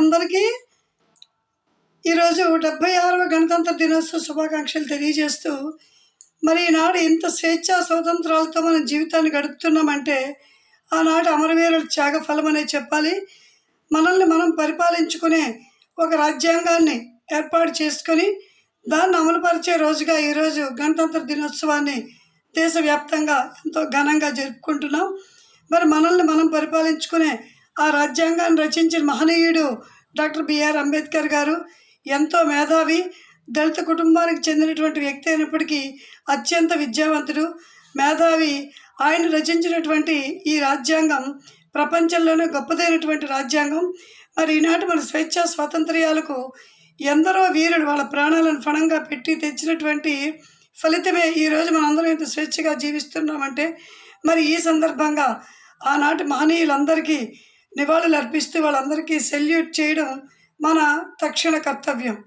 అందరికీ ఈరోజు డెబ్భై ఆరవ గణతంత్ర దినోత్సవ శుభాకాంక్షలు తెలియజేస్తూ మరి ఈనాడు ఇంత స్వేచ్ఛా స్వాతంత్రాలతో మనం జీవితాన్ని గడుపుతున్నామంటే ఆనాటి అమరవీరుల త్యాగ ఫలమనే చెప్పాలి. మనల్ని మనం పరిపాలించుకునే ఒక రాజ్యాంగాన్ని ఏర్పాటు చేసుకొని దాన్ని అమలుపరిచే రోజుగా ఈరోజు గణతంత్ర దినోత్సవాన్ని దేశవ్యాప్తంగా ఎంతో ఘనంగా జరుపుకుంటున్నాం. మరి మనల్ని మనం పరిపాలించుకునే ఆ రాజ్యాంగాన్ని రచించిన మహనీయుడు డాక్టర్ బిఆర్ అంబేద్కర్ గారు. ఎంతో మేధావి దళిత కుటుంబానికి చెందినటువంటి వ్యక్తి అయినప్పటికీ అత్యంత విద్యావంతుడు. మేధావి ఆయన రచించినటువంటి ఈ రాజ్యాంగం ప్రపంచంలోనే గొప్పదైనటువంటి రాజ్యాంగం. మరి ఈనాటి మన స్వేచ్ఛ స్వాతంత్ర్యాలకు ఎందరో వీరుడు వాళ్ళ ప్రాణాలను ఫణంగా పెట్టి తెచ్చినటువంటి ఫలితమే ఈరోజు మనందరం ఇంత స్వేచ్ఛగా జీవిస్తున్నామంటే మరి ఈ సందర్భంగా ఆనాటి మహనీయులందరికీ నివాళులు అర్పిస్తూ వాళ్ళందరికీ సెల్యూట్ చేయడం మన తక్షణ కర్తవ్యం.